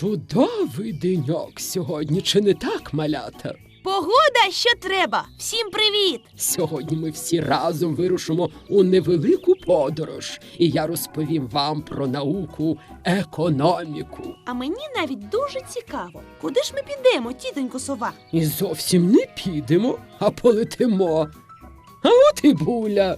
Чудовий деньок сьогодні, чи не так, малята? Погода, що треба. Всім привіт! Сьогодні ми всі разом вирушимо у невелику подорож, і я розповім вам про науку економіку. А мені навіть дуже цікаво, куди ж ми підемо, тітонько сова? І зовсім не підемо, а полетимо. А от і буля.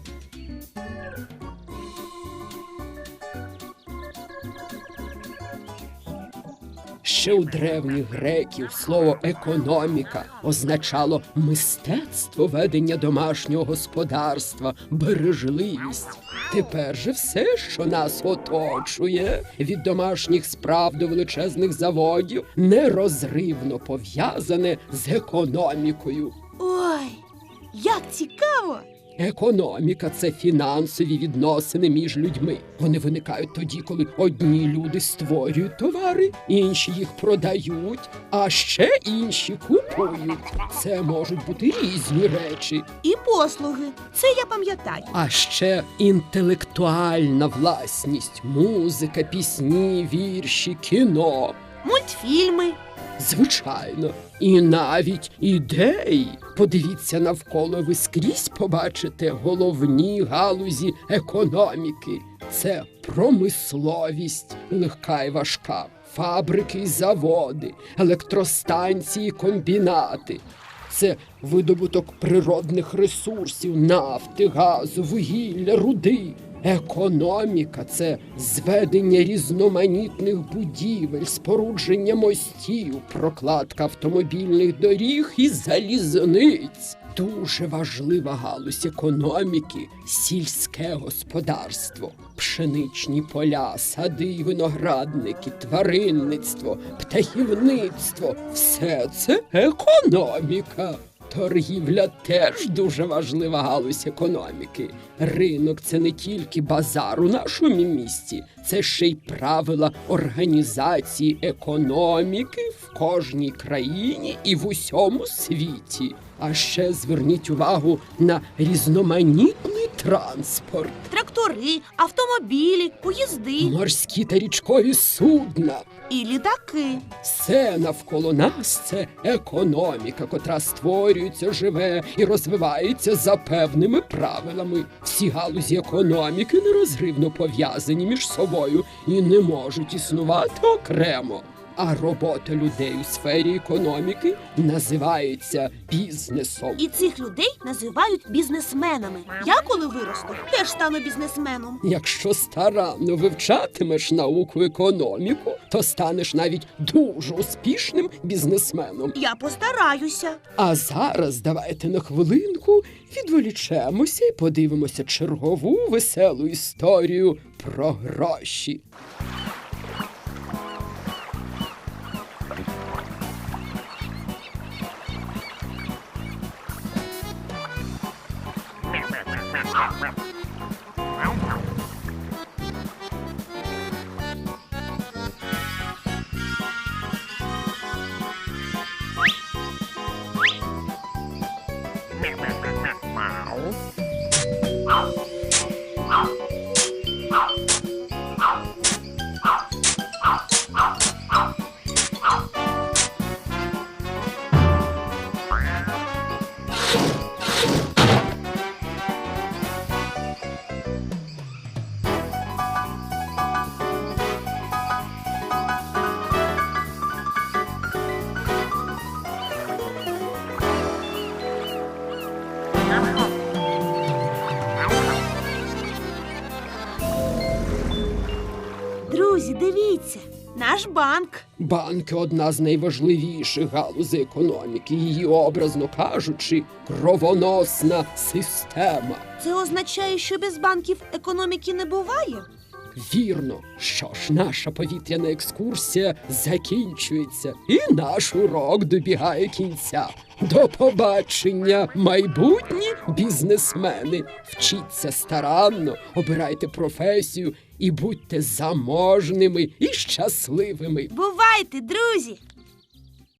Ще у древніх греків слово економіка означало мистецтво ведення домашнього господарства, бережливість. Тепер же все, що нас оточує, від домашніх справ до величезних заводів, нерозривно пов'язане з економікою. Ой, як цікаво! Економіка це фінансові відносини між людьми. Вони виникають тоді, коли одні люди створюють товари, інші їх продають, а ще інші купують. Це можуть бути різні речі. І послуги. Це я пам'ятаю. А ще інтелектуальна власність, музика, пісні, вірші, кіно. Мультфільми. Звичайно, і навіть ідеї. Подивіться навколо, ви скрізь побачите головні галузі економіки. Це промисловість, легка і важка, фабрики й заводи, електростанції, комбінати. Це видобуток природних ресурсів, нафти, газу, вугілля, руди. Економіка це зведення різноманітних будівель, спорудження мостів, прокладка автомобільних доріг і залізниць. Дуже важлива галузь економіки сільське господарство, пшеничні поля, сади й виноградники, тваринництво, птахівництво все це економіка. Торгівля теж дуже важлива галузь економіки. Ринок це не тільки базар у нашому місті, це ще й правила організації економіки в кожній країні і в усьому світі. А ще зверніть увагу на різноманітний транспорт, Трактори, автомобілі, поїзди морські та річкові судна. і літаки. Все навколо нас це економіка, котра створюється, живе і розвивається за певними правилами. Всі галузі економіки нерозривно пов'язані між собою і не можуть існувати окремо. А робота людей у сфері економіки називається бізнесом. І цих людей називають бізнесменами. Я, коли виросту, теж стану бізнесменом. Якщо старанно вивчатимеш науку економіку, то станеш навіть дуже успішним бізнесменом. Я постараюся. А зараз давайте на хвилинку відволічемося і подивимося чергову веселу історію про гроші. Rip. Друзі, дивіться, наш банк. Банки одна з найважливіших галузей економіки, її, образно кажучи, кровоносна система. Це означає, що без банків економіки не буває. Вірно, що ж, наша повітряна екскурсія закінчується, і наш урок добігає кінця. До побачення, майбутні бізнесмени. Вчіться старанно, обирайте професію і будьте заможними і щасливими. Бувайте, друзі!